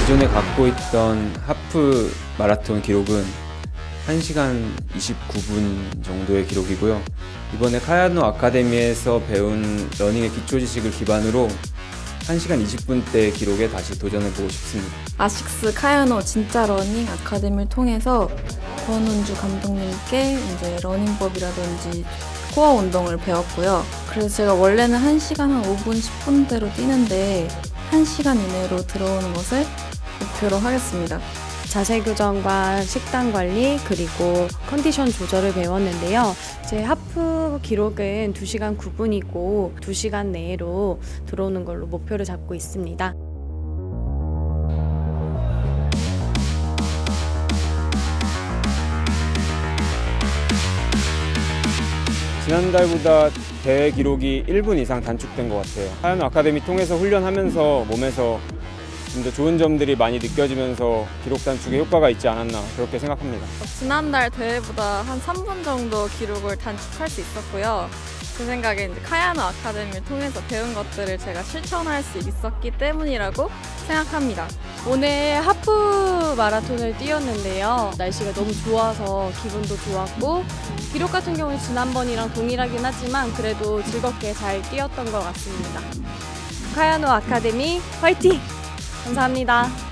기존에 갖고 있던 하프 마라톤 기록은 1시간 29분 정도의 기록이고요. 이번에 카야노 아카데미에서 배운 러닝의 기초 지식을 기반으로 1시간 20분대 기록에 다시 도전해보고 싶습니다. 아식스 카야노 진짜 러닝 아카데미를 통해서 권은주 감독님께 이제 러닝법이라든지 코어 운동을 배웠고요. 그래서 제가 원래는 1시간 한 5분, 10분대로 뛰는데 1시간 이내로 들어오는 것을 목표로 하겠습니다. 자세 교정과 식단 관리 그리고 컨디션 조절을 배웠는데요. 제 하프 기록은 2시간 9분이고 2시간 내로 들어오는 걸로 목표를 잡고 있습니다. 지난달보다 대회 기록이 1분 이상 단축된 것 같아요. 하얀 아카데미 통해서 훈련하면서 몸에서 좀 더 좋은 점들이 많이 느껴지면서 기록 단축에 효과가 있지 않았나 그렇게 생각합니다. 지난달 대회보다 한 3분 정도 기록을 단축할 수 있었고요. 제 생각에 이제 카야노 아카데미를 통해서 배운 것들을 제가 실천할 수 있었기 때문이라고 생각합니다. 오늘 하프 마라톤을 뛰었는데요. 날씨가 너무 좋아서 기분도 좋았고 기록 같은 경우는 지난번이랑 동일하긴 하지만 그래도 즐겁게 잘 뛰었던 것 같습니다. 카야노 아카데미 화이팅! 감사합니다.